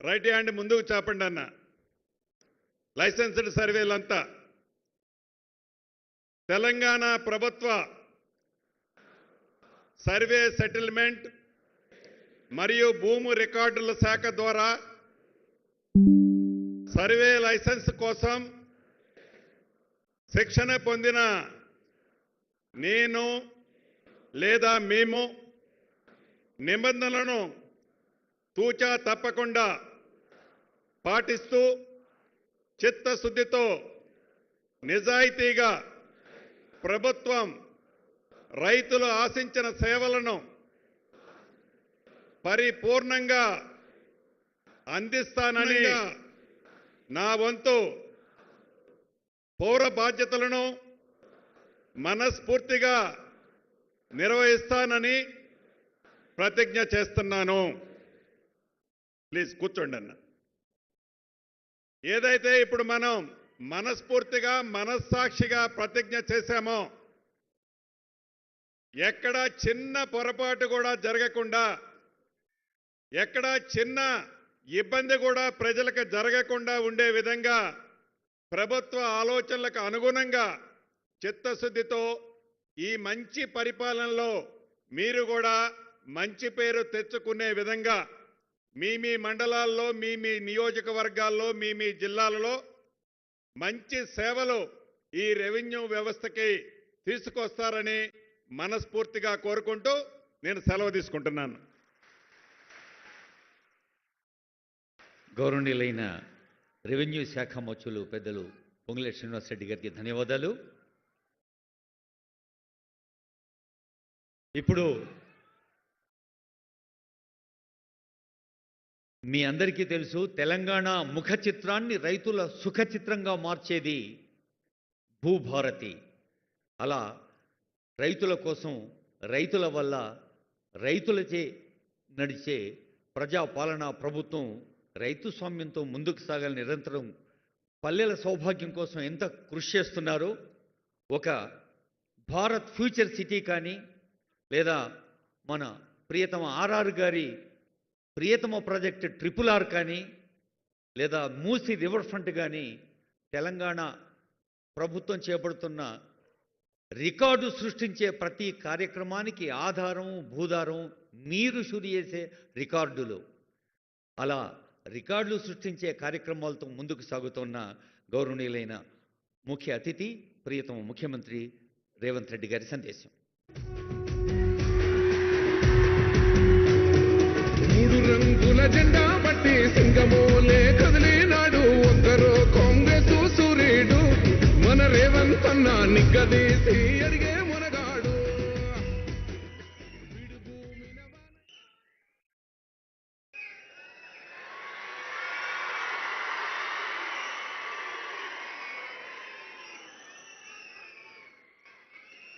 Right hand ముందుకు చాపండి అన్న. Licensed సర్వేలంతా Telangana ప్రభుత్వ సర్వే సెటిల్మెంట్ మరియు భూము రికార్డుల శాఖ ద్వారా సర్వే లైసెన్స్ కోసం శిక్షణ పొందిన నేను లేదా మేము నిబంధనలను తూచా తప్పకుండా పాటిస్తూ చిత్తశుద్ధితో నిజాయితీగా ప్రభుత్వం రైతులు ఆశించిన సేవలను పరిపూర్ణంగా అందిస్తానని నా వంతు పౌర బాధ్యతలను మనస్ఫూర్తిగా నిర్వహిస్తానని ప్రతిజ్ఞ చేస్తున్నాను. ప్లీజ్ కూర్చోండి అన్న. ఏదైతే ఇప్పుడు మనం మనస్ఫూర్తిగా మనస్సాక్షిగా ప్రతిజ్ఞ చేశామో ఎక్కడ చిన్న పొరపాటు కూడా జరగకుండా ఎక్కడ చిన్న ఇబ్బంది కూడా ప్రజలకు జరగకుండా ఉండే విధంగా ప్రభుత్వ ఆలోచనలకు అనుగుణంగా చిత్తశుద్ధితో ఈ మంచి పరిపాలనలో మీరు కూడా మంచి పేరు తెచ్చుకునే విధంగా మీ మీ మండలాల్లో మీ మీ నియోజకవర్గాల్లో మీ మీ జిల్లాలలో మంచి సేవలు ఈ రెవెన్యూ వ్యవస్థకి తీసుకొస్తారని మనస్ఫూర్తిగా కోరుకుంటూ నేను సెలవు తీసుకుంటున్నాను. గౌరవనీయులైన రెవెన్యూ శాఖ మచ్చులు పెద్దలు పొంగులేటి శ్రీనివాసరెడ్డి గారికి ధన్యవాదాలు. ఇప్పుడు మీ అందరికీ తెలుసు తెలంగాణ ముఖ చిత్రాన్ని రైతుల సుఖ చిత్రంగా మార్చేది భూభారతి. అలా రైతుల కోసం రైతుల వల్ల రైతులచే నడిచే ప్రజాపాలన ప్రభుత్వం రైతు స్వామ్యంతో ముందుకు సాగాలి నిరంతరం పల్లెల సౌభాగ్యం కోసం ఎంత కృషి చేస్తున్నారో ఒక భారత్ ఫ్యూచర్ సిటీ కానీ లేదా మన ప్రియతమ ఆర్ఆర్ గారి ప్రియతమ ప్రాజెక్ట్ ట్రిపుల్ ఆర్ కానీ లేదా మూసి రివర్ ఫ్రంట్ కానీ తెలంగాణ ప్రభుత్వం చేపడుతున్న రికార్డు సృష్టించే ప్రతి కార్యక్రమానికి ఆధారం భూధారం మీరు శురి చేసే రికార్డులు. అలా రికార్డులు సృష్టించే కార్యక్రమాలతో ముందుకు సాగుతున్న గౌరవనీయులైన ముఖ్య అతిథి ప్రియతమ ముఖ్యమంత్రి రేవంత్ రెడ్డి గారి సందేశం. జెండా బట్టి సింగమూలే కదిలినాడు ఒక్కరో కాంగ్రెస్ సూర్యుడు మన రేవంత్ అన్న నిగ్గదీసి అడిగే మునగాడు.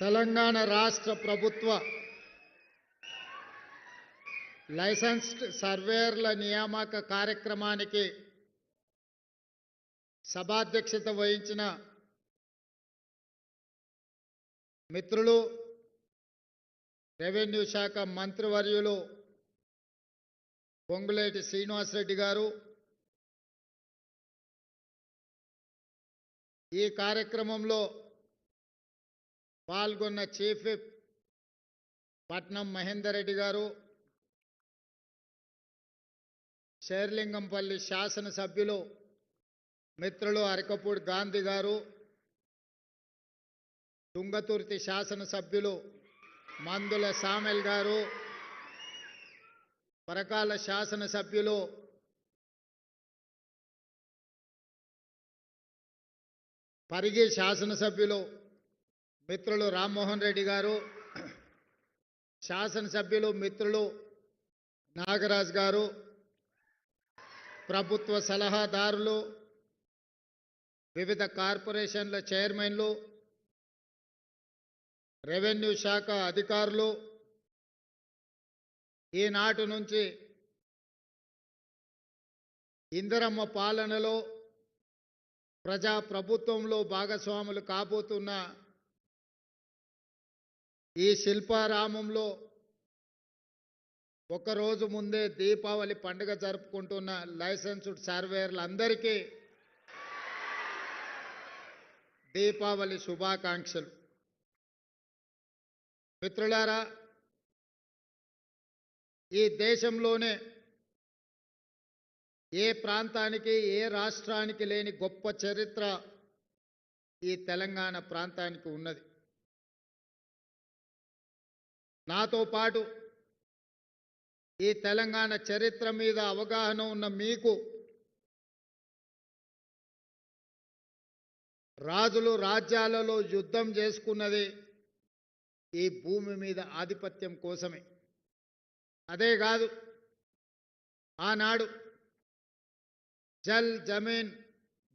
తెలంగాణ రాష్ట్ర ప్రభుత్వ లైసెన్స్డ్ సర్వేర్ల నియామక కార్యక్రమానికి సభాధ్యక్షత వహించిన మిత్రులు రెవెన్యూ శాఖ మంత్రివర్యులు పొంగులేటి శ్రీనివాసరెడ్డి గారు. ఈ కార్యక్రమంలో పాల్గొన్న చీఫ్ విప్ పట్నం మహేందర్ రెడ్డి గారు. శేర్లింగంపల్లి శాసనసభ్యులు మిత్రులు అరకపూడి గాంధీ గారు తుంగతుర్తి శాసనసభ్యులు మందుల సామెల్ గారు పరకాల శాసనసభ్యులు పరిగి శాసనసభ్యులు మిత్రులు రామ్మోహన్ రెడ్డి గారు శాసనసభ్యులు మిత్రులు నాగరాజ్ గారు ప్రభుత్వ సలహాదారులు వివిధ కార్పొరేషన్ల చైర్మన్లు రెవెన్యూ శాఖ అధికారులు ఈనాటి నుంచి ఇందిరమ్మ పాలనలో ప్రజా ప్రభుత్వంలో భాగస్వాములు కాబోతున్న ఈ శిల్పారామంలో ఒక రోజు ముందే దీపావళి పండుగ జరుపుకుంటున్న లైసెన్స్డ్ సర్వేయర్లందరికీ దీపావళి శుభాకాంక్షలు. మిత్రులారా ఈ దేశంలోనే ఏ ప్రాంతానికి ఏ రాష్ట్రానికి లేని గొప్ప చరిత్ర ఈ తెలంగాణ ప్రాంతానికి ఉన్నది. నాతో పాటు ఈ తెలంగాణ చరిత్ర మీద అవగాహన ఉన్న మీకు రాజులు రాజ్యాలలో యుద్ధం చేసుకున్నది ఈ భూమి మీద ఆధిపత్యం కోసమే. అదే కాదు ఆనాడు జల్ జమీన్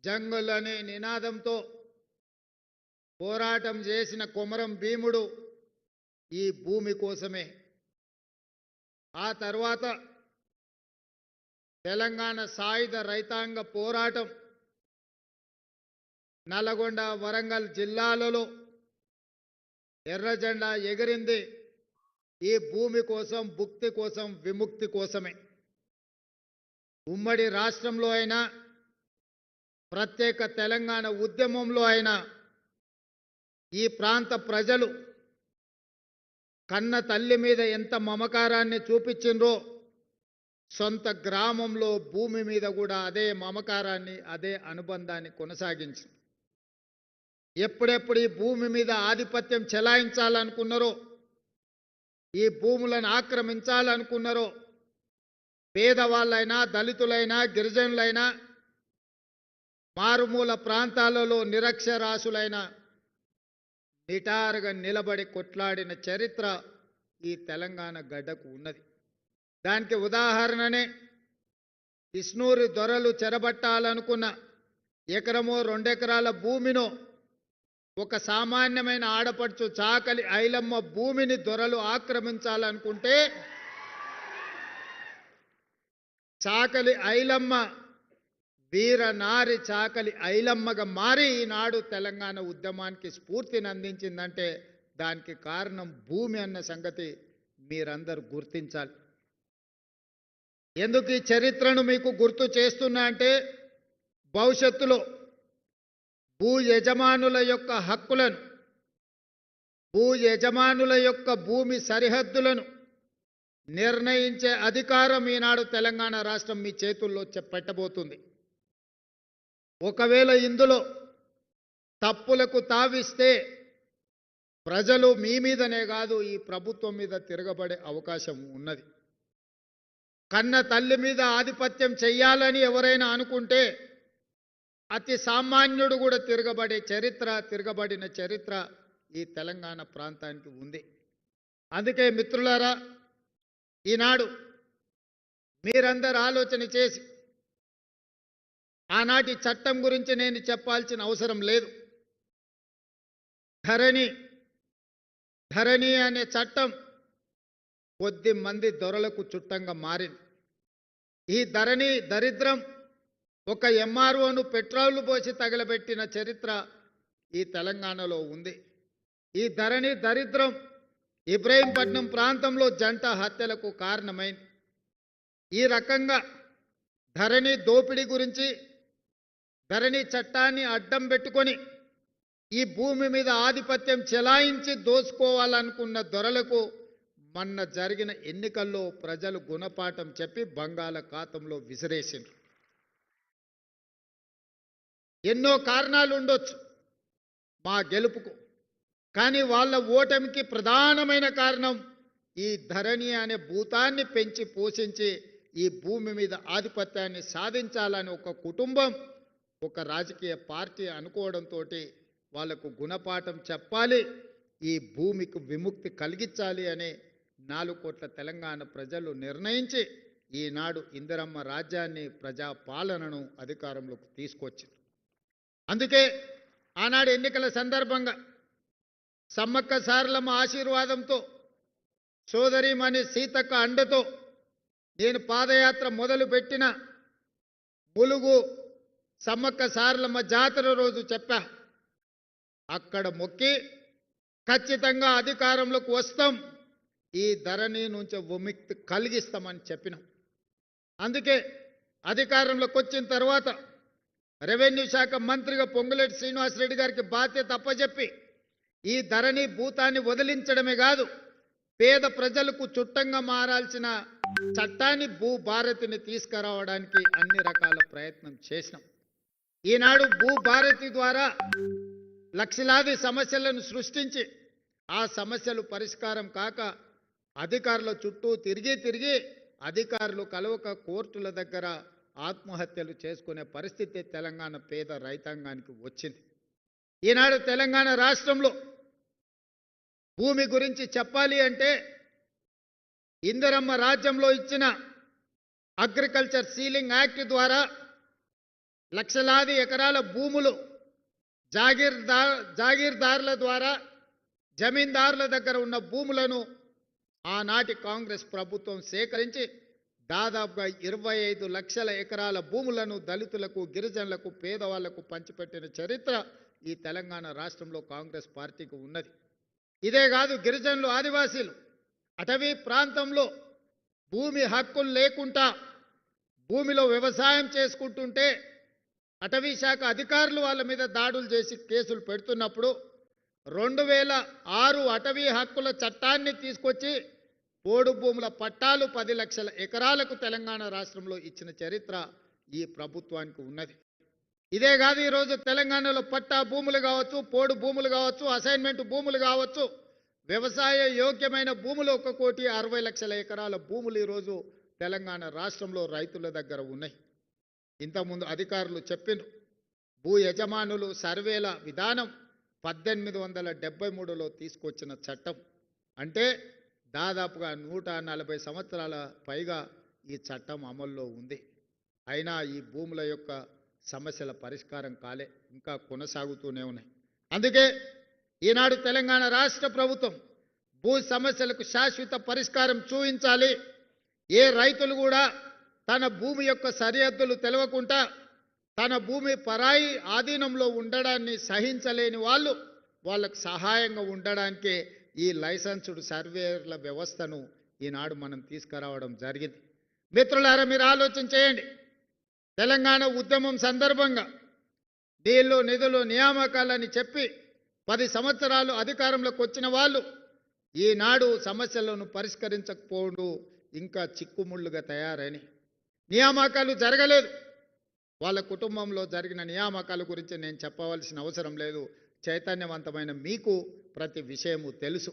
జంగుల్ అనే నినాదంతో పోరాటం చేసిన కొమరం భీముడు ఈ భూమి కోసమే ఆ తర్వాత తెలంగాణ సాయుధ రైతాంగ పోరాటం నల్గొండ వరంగల్ జిల్లాలలో ఎర్రజెండా ఎగిరింది. ఈ భూమి కోసం భుక్తి కోసం విముక్తి కోసమే. ఉమ్మడి రాష్ట్రంలో అయినా ప్రత్యేక తెలంగాణ ఉద్యమంలో అయినా ఈ ప్రాంత ప్రజలు కన్న తల్లి మీద ఎంత మమకారాన్ని చూపించిండ్రో సొంత గ్రామంలో భూమి మీద కూడా అదే మమకారాన్ని అదే అనుబంధాన్ని కొనసాగించింది. ఎప్పుడెప్పుడు ఈ భూమి మీద ఆధిపత్యం చెలాయించాలనుకున్నారో ఈ భూములను ఆక్రమించాలనుకున్నారో పేదవాళ్ళైనా దళితులైనా గిరిజనులైనా మారుమూల ప్రాంతాలలో నిరక్షరాశులైన నిటారుగా నిలబడి కొట్లాడిన చరిత్ర ఈ తెలంగాణ గడ్డకు ఉన్నది. దానికి ఉదాహరణనే ఇస్నూరి దొరలు చెరబట్టాలనుకున్న ఎకరమో రెండెకరాల భూమినో ఒక సామాన్యమైన ఆడపడుచు చాకలి ఐలమ్మ భూమిని దొరలు ఆక్రమించాలనుకుంటే చాకలి ఐలమ్మ వీరనారి చాకలి ఐలమ్మగా మారి ఈనాడు తెలంగాణ ఉద్యమానికి స్ఫూర్తిని అందించిందంటే దానికి కారణం భూమి అన్న సంగతి మీరందరూ గుర్తించాలి. ఎందుకు ఈ చరిత్రను మీకు గుర్తు చేస్తున్నా అంటే భవిష్యత్తులో భూ యజమానుల యొక్క హక్కులను భూ యజమానుల యొక్క భూమి సరిహద్దులను నిర్ణయించే అధికారం ఈనాడు తెలంగాణ రాష్ట్రం మీ చేతుల్లో చెప్పబోతుంది. పెట్టబోతుంది ఒకవేళ ఇందులో తప్పులకు తావిస్తే ప్రజలు మీ మీదనే కాదు ఈ ప్రభుత్వం మీద తిరగబడే అవకాశం ఉన్నది. కన్న తల్లి మీద ఆధిపత్యం చెయ్యాలని ఎవరైనా అనుకుంటే అతి సామాన్యుడు కూడా తిరగబడే చరిత్ర తిరగబడిన చరిత్ర ఈ తెలంగాణ ప్రాంతానికి ఉంది. అందుకే మిత్రులారా ఈనాడు మీరందరూ ఆలోచన చేసి ఆనాటి చట్టం గురించి నేను చెప్పాల్సిన అవసరం లేదు. ధరణి ధరణి అనే చట్టం కొద్ది మంది దొరలకు చుట్టంగా మారింది. ఈ ధరణి దరిద్రం ఒక ఎంఆర్ఓను పెట్రోల్ పోసి తగలబెట్టిన చరిత్ర ఈ తెలంగాణలో ఉంది. ఈ ధరణి దరిద్రం ఇబ్రహీంపట్నం ప్రాంతంలో జంట హత్యలకు కారణమైంది. ఈ రకంగా ధరణి దోపిడీ గురించి ధరణి చట్టాన్ని అడ్డం పెట్టుకొని ఈ భూమి మీద ఆధిపత్యం చెలాయించి దోసుకోవాలనుకున్న దొరలకు మొన్న జరిగిన ఎన్నికల్లో ప్రజలు గుణపాఠం చెప్పి బంగాళాఖాతంలో విసిరేసిండ్రు. ఎన్నో కారణాలు ఉండొచ్చు మా గెలుపుకు కానీ వాళ్ళ ఓటమికి ప్రధానమైన కారణం ఈ ధరణి అనే భూతాన్ని పెంచి పోషించి ఈ భూమి మీద ఆధిపత్యాన్ని సాధించాలని ఒక కుటుంబం ఒక రాజకీయ పార్టీ అనుకోవడంతో వాళ్ళకు గుణపాఠం చెప్పాలి ఈ భూమికి విముక్తి కలిగించాలి అనే నాలుగు కోట్ల తెలంగాణ ప్రజలు నిర్ణయించి ఈనాడు ఇందిరమ్మ రాజ్యాన్ని ప్రజా పాలనను అధికారంలోకి తీసుకొచ్చింది. అందుకే ఆనాడు ఎన్నికల సందర్భంగా సమ్మక్క సారలమ్మ ఆశీర్వాదంతో సోదరిమణి సీతక్క అండతో నేను పాదయాత్ర మొదలుపెట్టిన ములుగు సమ్మక్క సారలమ్మ జాతర రోజు చెప్పా. అక్కడ మొక్కి ఖచ్చితంగా అధికారంలోకి వస్తాం. ఈ ధరణి నుంచి విముక్తి కలిగిస్తామని చెప్పినాం. అందుకే అధికారంలోకి వచ్చిన తర్వాత రెవెన్యూ శాఖ మంత్రిగా పొంగులేటి శ్రీనివాసరెడ్డి గారికి బాధ్యత అప్పచెప్పి ఈ ధరణి భూతాన్ని వదిలించడమే కాదు పేద ప్రజలకు చుట్టంగా మారాల్సిన చట్టాన్ని భూభారతిని తీసుకురావడానికి అన్ని రకాల ప్రయత్నం చేసినాం. ఈనాడు భూభారతి ద్వారా లక్షలాది సమస్యలను సృష్టించి ఆ సమస్యలు పరిష్కారం కాక అధికారుల చుట్టూ తిరిగి తిరిగి అధికారులు కలవక కోర్టుల దగ్గర ఆత్మహత్యలు చేసుకునే పరిస్థితి తెలంగాణ పేద రైతాంగానికి వచ్చింది. ఈనాడు తెలంగాణ రాష్ట్రంలో భూమి గురించి చెప్పాలి అంటే ఇందిరమ్మ రాజ్యంలో ఇచ్చిన అగ్రికల్చర్ సీలింగ్ యాక్ట్ ద్వారా లక్షలాది ఎకరాల భూములు జాగీర్దార్ జాగీర్దారుల ద్వారా జమీందారుల దగ్గర ఉన్న భూములను ఆనాటి కాంగ్రెస్ ప్రభుత్వం సేకరించి దాదాపుగా ఇరవై ఐదు లక్షల ఎకరాల భూములను దళితులకు గిరిజనులకు పేదవాళ్ళకు పంచిపెట్టిన చరిత్ర ఈ తెలంగాణ రాష్ట్రంలో కాంగ్రెస్ పార్టీకి ఉన్నది. ఇదే కాదు గిరిజనులు ఆదివాసీలు అటవీ ప్రాంతంలో భూమి హక్కులు లేకుండా భూమిలో వ్యవసాయం చేసుకుంటుంటే అటవీ శాఖ అధికారులు వాళ్ళ మీద దాడులు చేసి కేసులు పెడుతున్నప్పుడు రెండు వేల ఆరు అటవీ హక్కుల చట్టాన్ని తీసుకొచ్చి పోడు భూముల పట్టాలు పది లక్షల ఎకరాలకు తెలంగాణ రాష్ట్రంలో ఇచ్చిన చరిత్ర ఈ ప్రభుత్వానికి ఉన్నది. ఇదే కాదు ఈరోజు తెలంగాణలో పట్టా భూములు కావచ్చు పోడు భూములు కావచ్చు అసైన్మెంట్ భూములు కావచ్చు వ్యవసాయ యోగ్యమైన భూములు ఒక కోటి అరవై లక్షల ఎకరాల భూములు ఈరోజు తెలంగాణ రాష్ట్రంలో రైతుల దగ్గర ఉన్నాయి. ఇంతకుముందు అధికారులు చెప్పిండ్రు. భూ యజమానులు సర్వేల విధానం పద్దెనిమిది వందల డెబ్బై మూడులో తీసుకొచ్చిన చట్టం. అంటే దాదాపుగా నూట నలభై సంవత్సరాల పైగా ఈ చట్టం అమల్లో ఉంది. అయినా ఈ భూముల యొక్క సమస్యల పరిష్కారం కాలే. ఇంకా కొనసాగుతూనే ఉన్నాయి. అందుకే ఈనాడు తెలంగాణ రాష్ట్ర ప్రభుత్వం భూ సమస్యలకు శాశ్వత పరిష్కారం చూపించాలి ఏ రైతులు కూడా తన భూమి యొక్క సరిహద్దులు తెలవకుండా తన భూమి పరాయి ఆధీనంలో ఉండడాన్ని సహించలేని వాళ్ళు వాళ్ళకు సహాయంగా ఉండడానికే ఈ లైసెన్స్డ్ సర్వేర్ల వ్యవస్థను ఈనాడు మనం తీసుకురావడం జరిగింది. మిత్రులారా మీరు ఆలోచన చేయండి. తెలంగాణ ఉద్యమం సందర్భంగా నీళ్ళు నిధులు నియామకాలని చెప్పి పది సంవత్సరాలు అధికారంలోకి వచ్చిన వాళ్ళు ఈనాడు సమస్యలను పరిష్కరించకపోవడం ఇంకా చిక్కుముళ్ళుగా తయారని నియామకాలు జరగలేదు. వాళ్ళ కుటుంబంలో జరిగిన నియామకాల గురించి నేను చెప్పవలసిన అవసరం లేదు. చైతన్యవంతమైన మీకు ప్రతి విషయము తెలుసు.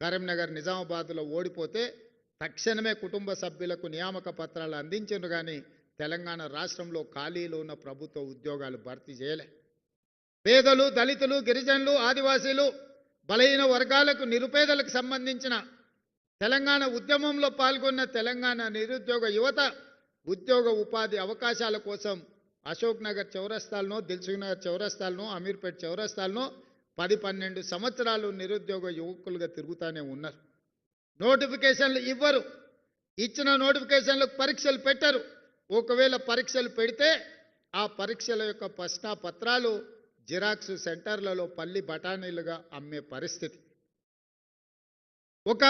కరీంనగర్ నిజామాబాద్లో ఓడిపోతే తక్షణమే కుటుంబ సభ్యులకు నియామక పత్రాలు అందించారు కానీ తెలంగాణ రాష్ట్రంలో ఖాళీలు ఉన్న ప్రభుత్వ ఉద్యోగాలు భర్తీ చేయలే. పేదలు దళితులు గిరిజనులు ఆదివాసీలు బలహీన వర్గాలకు నిరుపేదలకు సంబంధించిన తెలంగాణ ఉద్యమంలో పాల్గొన్న తెలంగాణ నిరుద్యోగ యువత ఉద్యోగ ఉపాధి అవకాశాల కోసం అశోక్ నగర్ చౌరస్తాలను దిల్సుఖ్నగర్ చౌరస్తాలను అమీర్పేట్ చౌరస్తాలను పది పన్నెండు సంవత్సరాలు నిరుద్యోగ యువకులుగా తిరుగుతూనే ఉన్నారు. నోటిఫికేషన్లు ఇవ్వరు. ఇచ్చిన నోటిఫికేషన్లకు పరీక్షలు పెట్టరు. ఒకవేళ పరీక్షలు పెడితే ఆ పరీక్షల యొక్క ప్రశ్న పత్రాలు జిరాక్స్ సెంటర్లలో పల్లి బఠానీలుగా అమ్మే పరిస్థితి. ఒక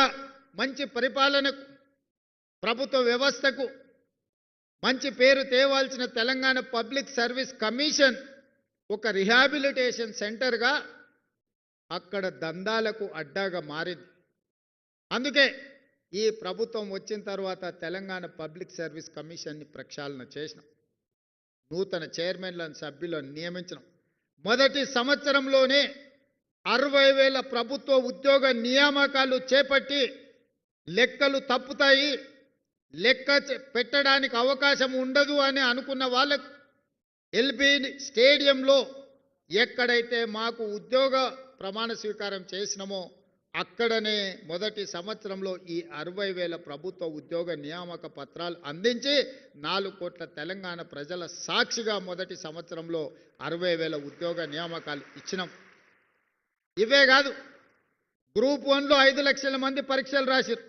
మంచి పరిపాలనకు ప్రభుత్వ వ్యవస్థకు మంచి పేరు తేవాల్సిన తెలంగాణ పబ్లిక్ సర్వీస్ కమిషన్ ఒక రిహాబిలిటేషన్ సెంటర్గా అక్కడ దందాలకు అడ్డాగా మారింది. అందుకే ఈ ప్రభుత్వం వచ్చిన తర్వాత తెలంగాణ పబ్లిక్ సర్వీస్ కమిషన్ని ప్రక్షాళన చేసినాం. నూతన చైర్మన్లను సభ్యులను నియమించడం మొదటి సంవత్సరంలోనే అరవై వేల ప్రభుత్వ ఉద్యోగ నియామకాలు చేపట్టి లెక్కలు తప్పుతాయి. లెక్క పెట్టడానికి అవకాశం ఉండదు అని అనుకున్న వాళ్ళకు ఎల్బీ స్టేడియంలో ఎక్కడైతే మాకు ఉద్యోగ ప్రమాణ స్వీకారం చేసినామో అక్కడనే మొదటి సంవత్సరంలో ఈ అరవై వేల ప్రభుత్వ ఉద్యోగ నియామక పత్రాలు అందించి నాలుగు కోట్ల తెలంగాణ ప్రజల సాక్షిగా మొదటి సంవత్సరంలో అరవై వేల ఉద్యోగ నియామకాలు ఇచ్చినాం. ఇవే కాదు గ్రూప్ వన్లో ఐదు లక్షల మంది పరీక్షలు రాశారు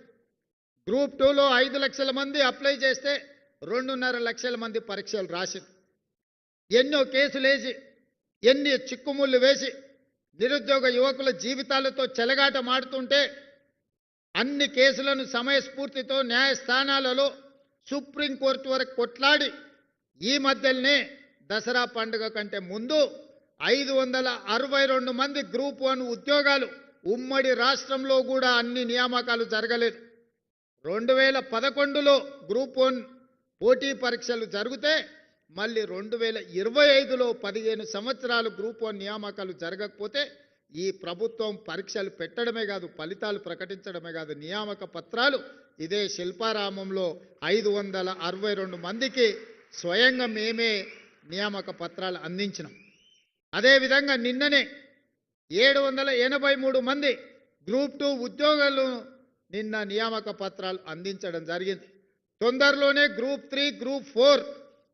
గ్రూప్ టూలో ఐదు లక్షల మంది అప్లై చేస్తే రెండున్నర లక్షల మంది పరీక్షలు రాశారు ఎన్నో కేసులు వేసి ఎన్ని చిక్కుముళ్ళు వేసి నిరుద్యోగ యువకుల జీవితాలతో చెలగాట మాడుతుంటే అన్ని కేసులను సమయస్ఫూర్తితో న్యాయస్థానాలలో సుప్రీంకోర్టు వరకు కొట్లాడి ఈ మధ్యలోనే దసరా పండుగ కంటే ముందు ఐదు వందల అరవై రెండు మంది గ్రూప్ వన్ ఉద్యోగాలు ఉమ్మడి రాష్ట్రంలో కూడా అన్ని నియామకాలు జరగలేదు. రెండు వేల పదకొండులో గ్రూప్ వన్ పోటీ పరీక్షలు జరిగితే మళ్ళీ రెండు వేల ఇరవై ఐదులో పదిహేను సంవత్సరాలు గ్రూప్ వన్ నియామకాలు జరగకపోతే ఈ ప్రభుత్వం పరీక్షలు పెట్టడమే కాదు ఫలితాలు ప్రకటించడమే కాదు నియామక పత్రాలు ఇదే శిల్పారామంలో ఐదు వందల అరవై రెండు మందికి స్వయంగా మేమే నియామక పత్రాలు అందించినాం. అదేవిధంగా నిన్ననే ఏడు వందల ఎనభై మూడు మంది గ్రూప్ టూ ఉద్యోగాలు నిన్న నియామక పత్రాలు అందించడం జరిగింది. తొందరలోనే గ్రూప్ త్రీ గ్రూప్ ఫోర్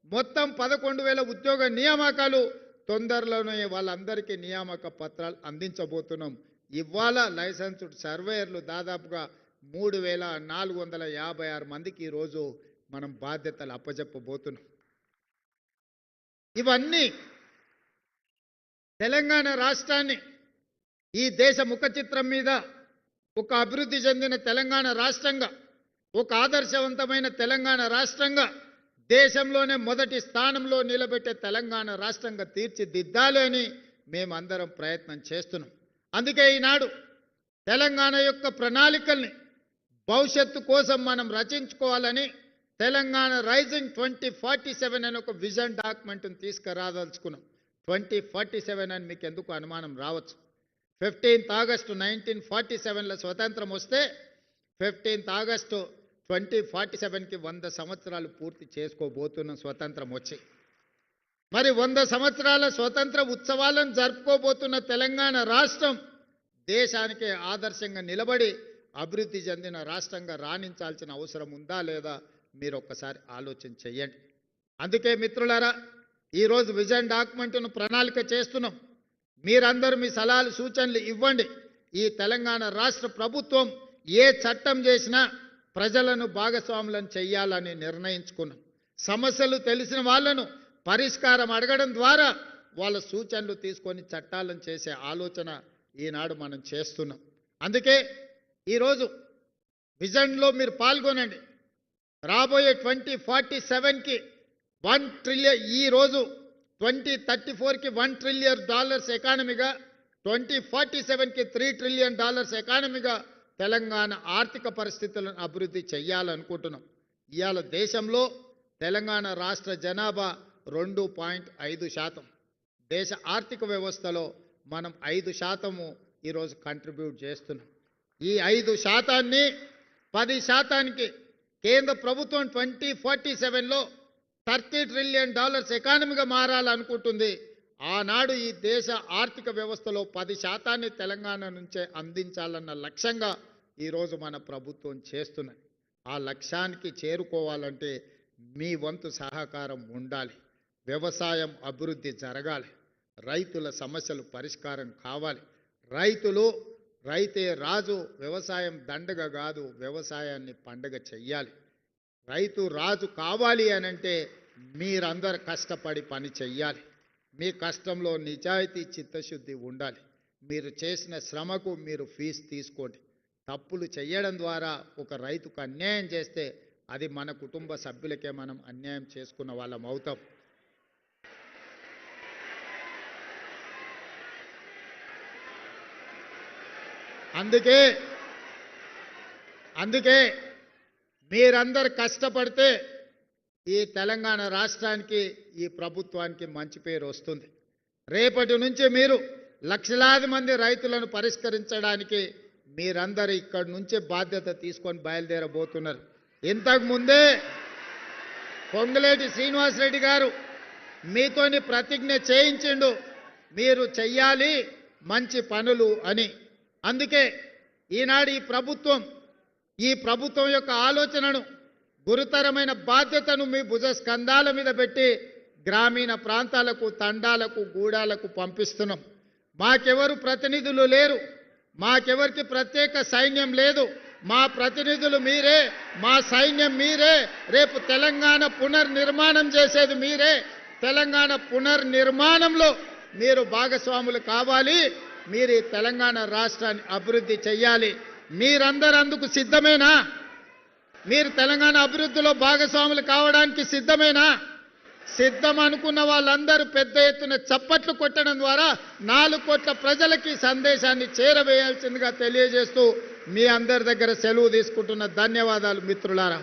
మొత్తం పదకొండు వేల ఉద్యోగ నియామకాలు తొందరలోనే వాళ్ళందరికీ నియామక పత్రాలు అందించబోతున్నాం. ఇవాళ లైసెన్స్డ్ సర్వేయర్లు దాదాపుగా మూడు వేల నాలుగు వందల యాభై ఆరు మందికి ఈరోజు మనం బాధ్యతలు అప్పచెప్పబోతున్నాం ఇవన్నీ తెలంగాణ రాష్ట్రాన్ని ఈ దేశ ముఖ చిత్రం మీద ఒక అభివృద్ధి చెందిన తెలంగాణ రాష్ట్రంగా ఒక ఆదర్శవంతమైన తెలంగాణ రాష్ట్రంగా దేశంలోనే మొదటి స్థానంలో నిలబెట్టే తెలంగాణ రాష్ట్రంగా తీర్చిదిద్దాలి అని మేమందరం ప్రయత్నం చేస్తున్నాం. అందుకే ఈనాడు తెలంగాణ యొక్క ప్రణాళికల్ని భవిష్యత్తు కోసం మనం రచించుకోవాలని Telangana rising twenty forty seven అని ఒక విజన్ డాక్యుమెంట్ని తీసుకురాదలుచుకున్నాం. ట్వంటీ ఫార్టీ సెవెన్ అని మీకు ఎందుకు అనుమానం రావచ్చు? ఫిఫ్టీన్త్ ఆగస్టు నైన్టీన్ ఫార్టీ సెవెన్లో స్వతంత్రం వస్తే ఫిఫ్టీన్త్ ఆగస్టు ట్వంటీ ఫార్టీ సెవెన్కి వంద సంవత్సరాలు పూర్తి చేసుకోబోతున్న స్వతంత్రం వచ్చి. మరి వంద సంవత్సరాల స్వతంత్ర ఉత్సవాలను జరుపుకోబోతున్న తెలంగాణ రాష్ట్రం దేశానికి ఆదర్శంగా నిలబడి అభివృద్ధి చెందిన రాష్ట్రంగా రాణించాల్సిన అవసరం ఉందా లేదా మీరు ఒక్కసారి ఆలోచన చెయ్యండి అందుకే మిత్రులారా ఈరోజు విజన్ డాక్యుమెంట్ను ప్రణాళిక చేస్తున్నాం. మీరందరూ మీ సలహాలు సూచనలు ఇవ్వండి. ఈ తెలంగాణ రాష్ట్ర ప్రభుత్వం ఏ చట్టం చేసినా ప్రజలను భాగస్వాములను చెయ్యాలని నిర్ణయించుకున్నాం. సమస్యలు తెలిసిన వాళ్ళను పరిష్కారం అడగడం ద్వారా వాళ్ళ సూచనలు తీసుకొని చట్టాలను చేసే ఆలోచన ఈనాడు మనం చేస్తున్నాం. అందుకే ఈరోజు విజన్లో మీరు పాల్గొనండి. రాబోయే ట్వంటీ ఫార్టీ సెవెన్కి వన్ ట్రిలియన్ ఈ రోజు ట్వంటీ థర్టీ ఫోర్కి వన్ ట్రిలియన్ డాలర్స్ ఎకానమీగా ట్వంటీ ఫార్టీ సెవెన్కి త్రీ ట్రిలియన్ డాలర్స్ ఎకానమీగా తెలంగాణ ఆర్థిక పరిస్థితులను అభివృద్ధి చేయాలనుకుంటున్నాం ఇవాళ దేశంలో తెలంగాణ రాష్ట్ర జనాభా రెండు పాయింట్ ఐదు శాతం. దేశ ఆర్థిక వ్యవస్థలో మనం ఐదు శాతము ఈరోజు కంట్రిబ్యూట్ చేస్తున్నాం. ఈ ఐదు శాతాన్ని పది శాతానికి కేంద్ర ప్రభుత్వం ట్వంటీ ఫార్టీ సెవెన్లో థర్టీ ట్రిలియన్ డాలర్స్ ఎకానమీగా మారాలనుకుంటుంది. ఆనాడు ఈ దేశ ఆర్థిక వ్యవస్థలో పది శాతాన్ని తెలంగాణ నుంచే అందించాలన్న లక్ష్యంగా ఈరోజు మన ప్రభుత్వం చేస్తున్నది. ఆ లక్ష్యానికి చేరుకోవాలంటే మీ వంతు సహకారం ఉండాలి. వ్యవసాయం అభివృద్ధి జరగాలి. రైతుల సమస్యలు పరిష్కారం కావాలి. రైతులు రైతే రాజు వ్యవసాయం దండగ కాదు వ్యవసాయాన్ని పండగ చెయ్యాలి. రైతు రాజు కావాలి అని అంటే మీరందరు కష్టపడి పని చెయ్యాలి. మీ కష్టంలో నిజాయితీ చిత్తశుద్ధి ఉండాలి. మీరు చేసిన శ్రమకు మీరు ఫీజు తీసుకోండి. తప్పులు చేయడం ద్వారా ఒక రైతుకు అన్యాయం చేస్తే అది మన కుటుంబ సభ్యులకే మనం అన్యాయం చేసుకున్న వాళ్ళం అవుతాం. అందుకే అందుకే మీరందరు కష్టపడితే ఈ తెలంగాణ రాష్ట్రానికి ఈ ప్రభుత్వానికి మంచి పేరు వస్తుంది. రేపటి నుంచి మీరు లక్షలాది మంది రైతులను పరిష్కరించడానికి మీరందరూ ఇక్కడి నుంచే బాధ్యత తీసుకొని బయలుదేరబోతున్నారు. ఇంతకు ముందే పొంగులేటి శ్రీనివాసరెడ్డి గారు మీతోని ప్రతిజ్ఞ చేయించిండు మీరు చెయ్యాలి మంచి పనులు అని. అందుకే ఈనాడు ఈ ప్రభుత్వం ఈ ప్రభుత్వం యొక్క ఆలోచనను గురుతరమైన బాధ్యతను మీ భుజ స్కంధాల మీద పెట్టి గ్రామీణ ప్రాంతాలకు తండాలకు గూడాలకు పంపిస్తున్నాం. మాకెవరు ప్రతినిధులు లేరు. మాకెవరికి ప్రత్యేక సైన్యం లేదు. మా ప్రతినిధులు మీరే. మా సైన్యం మీరే. రేపు తెలంగాణ పునర్నిర్మాణం చేసేది మీరే. తెలంగాణ పునర్నిర్మాణంలో మీరు భాగస్వాములు కావాలి. మీరు తెలంగాణ రాష్ట్రాన్ని అభివృద్ధి చెయ్యాలి. మీరందరూ అందుకు సిద్ధమేనా? మీరు తెలంగాణ అభివృద్ధిలో భాగస్వాములు కావడానికి సిద్ధమేనా? సిద్ధం అనుకున్న వాళ్ళందరూ పెద్ద ఎత్తున చప్పట్లు కొట్టడం ద్వారా నాలుగు కోట్ల ప్రజలకి సందేశాన్ని చేరవేయాల్సిందిగా తెలియజేస్తూ మీ అందరి దగ్గర సెలవు తీసుకుంటున్న ధన్యవాదాలు మిత్రులారా.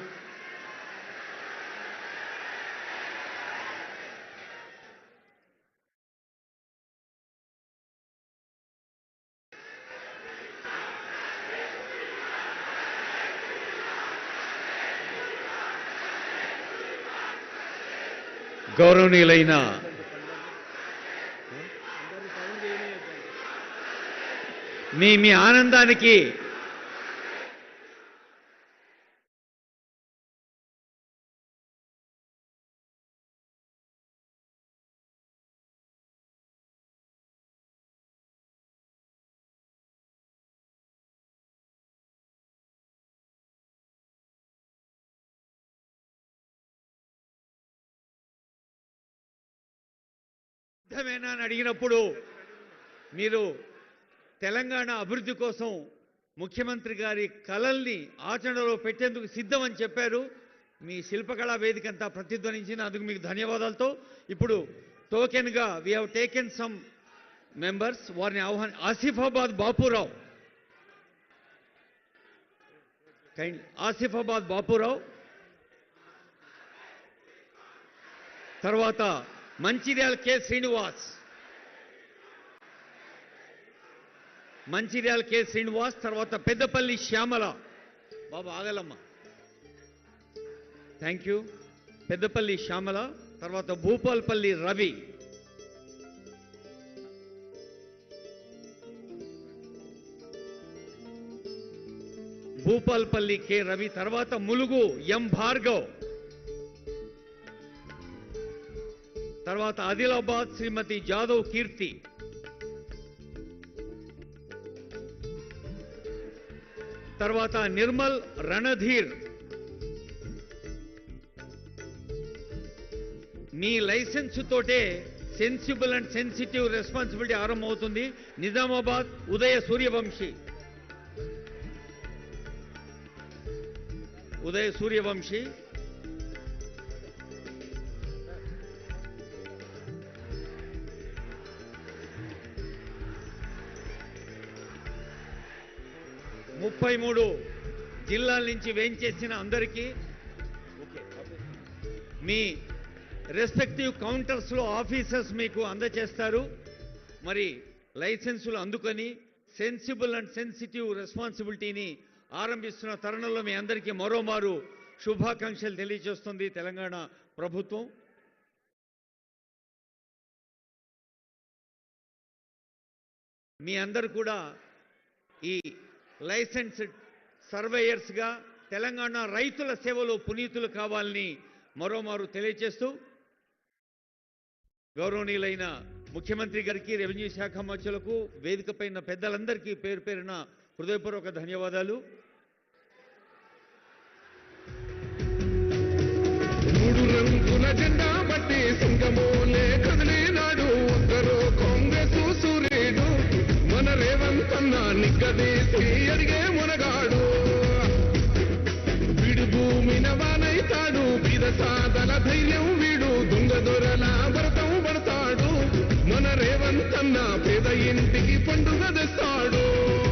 గౌరవనీయులైన మీ మీ ఆనందానికి సిద్ధమేనా అని అడిగినప్పుడు మీరు తెలంగాణ అభివృద్ధి కోసం ముఖ్యమంత్రి గారి కలల్ని ఆచరణలో పెట్టేందుకు సిద్ధం అని చెప్పారు. మీ శిల్పకళా వేదిక అంతా ప్రతిధ్వనించిన అందుకు మీకు ధన్యవాదాలతో ఇప్పుడు టోకెన్గా we have taken some members వారిని ఆహ్వాని ఆసిఫాబాద్ బాపురావు. కైండ్ ఆసిఫాబాద్ బాపురావు. తర్వాత మంచిర్యాల కె శ్రీనివాస్. మంచిర్యాల కె శ్రీనివాస్ తర్వాత పెద్దపల్లి శ్యామల. బాబు ఆగలమ్మ. థ్యాంక్ యూ పెద్దపల్లి శ్యామల తర్వాత భూపాల్పల్లి రవి. భూపాల్పల్లి కె రవి తర్వాత ములుగు ఎం భార్గవ్. తర్వాత ఆదిలాబాద్ శ్రీమతి జాదవ్ కీర్తి. తర్వాత నిర్మల్ రణధీర్. మీ లైసెన్స్ తోటే సెన్సిబుల్ అండ్ సెన్సిటివ్ రెస్పాన్సిబిలిటీ ఆరంభమవుతుంది. నిజామాబాద్ ఉదయ సూర్యవంశీ. ఉదయ సూర్యవంశీ. ముప్పై మూడు జిల్లాల నుంచి వేయించేసిన అందరికీ మీ రెస్పెక్టివ్ కౌంటర్స్లో ఆఫీసర్స్ మీకు అందచేస్తారు. మరి లైసెన్సులు అందుకొని సెన్సిబుల్ అండ్ సెన్సిటివ్ రెస్పాన్సిబిలిటీని ఆరంభిస్తున్న తరుణంలో మీ అందరికీ మరోమారు శుభాకాంక్షలు తెలియజేస్తుంది తెలంగాణ ప్రభుత్వం. మీ అందరు కూడా ఈ లైసెన్స్డ్ సర్వేయర్స్గా తెలంగాణ రైతుల సేవలో పునీతులు కావాలని మరోమారు తెలియజేస్తూ గౌరవనీయులైన ముఖ్యమంత్రి గారికి రెవెన్యూ శాఖ మంత్రులకు వేదికపైన పెద్దలందరికీ పేరు పేరిన హృదయపూర్వక ధన్యవాదాలు. మూడు రంగుల జెండా బట్టి సింగమోలే కదలే మన రేవంత్ నిగ్గదీసి అడిగే మునగాడు. విడు భూమిన వానైతాడు బీద ధైర్యం వీడు దొంగ దొరల భరతం పడతాడు. మన రేవంత్ పేద ఇంటికి పండుగ తెస్తాడు.